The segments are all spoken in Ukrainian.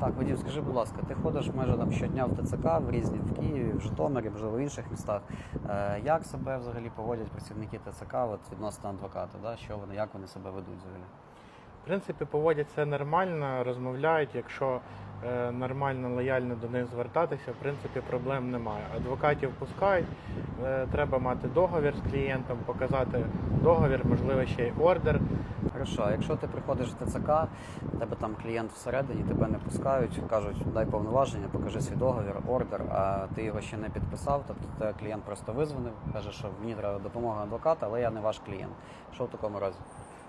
Так, Вадим, скажи, будь ласка, ти ходиш майже там щодня в ТЦК, в різні в Києві, в Житомирі, можливо, в інших містах. Е, як себе взагалі поводять працівники ТЦК от, відносно адвоката? Да? Що вони, як вони себе ведуть взагалі? В принципі, поводяться нормально, розмовляють. Якщо нормально, лояльно до них звертатися, в принципі, проблем немає. Адвокатів пускають, е, треба мати договір з клієнтом, показати договір, можливо, ще й ордер. Хорошо, якщо ти приходиш в ТЦК, тебе там клієнт всередині, тебе не пускають, кажуть, дай повноваження, покажи свій договір, ордер, а ти його ще не підписав, тобто клієнт просто визвонив, каже, що мені треба допомога адвоката, але я не ваш клієнт. Що в такому разі?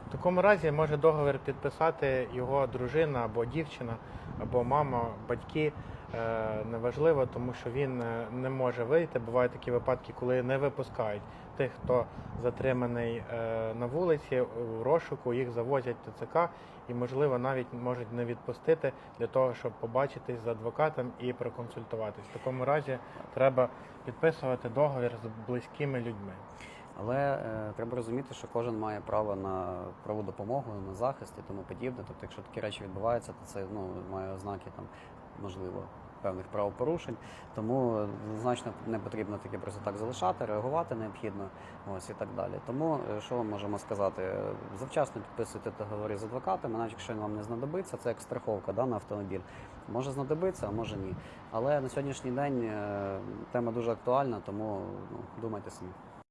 В такому разі може договір підписати його дружина або дівчина, або мама, батьки. Е, Неважливо, тому що він е, не може вийти. Бувають такі випадки, коли не випускають тих, хто затриманий е, на вулиці у розшуку, їх завозять в ТЦК і, можливо, навіть можуть не відпустити для того, щоб побачитись з адвокатом і проконсультуватись. В такому разі треба підписувати договір з близькими людьми. Але е, треба розуміти, що кожен має право на правову допомогу, на захист і тому подібне. Тобто, якщо такі речі відбуваються, то це ну, має ознаки там, можливо, певних правопорушень. Тому значно не потрібно таке просто так залишати, реагувати необхідно, ось і так далі. Тому е, що можемо сказати? Завчасно підписуйте договори з адвокатами, навіть якщо він вам не знадобиться, це як страховка да, на автомобіль. Може знадобиться, а може ні. Але на сьогоднішній день е, тема дуже актуальна, тому ну, думайте самі.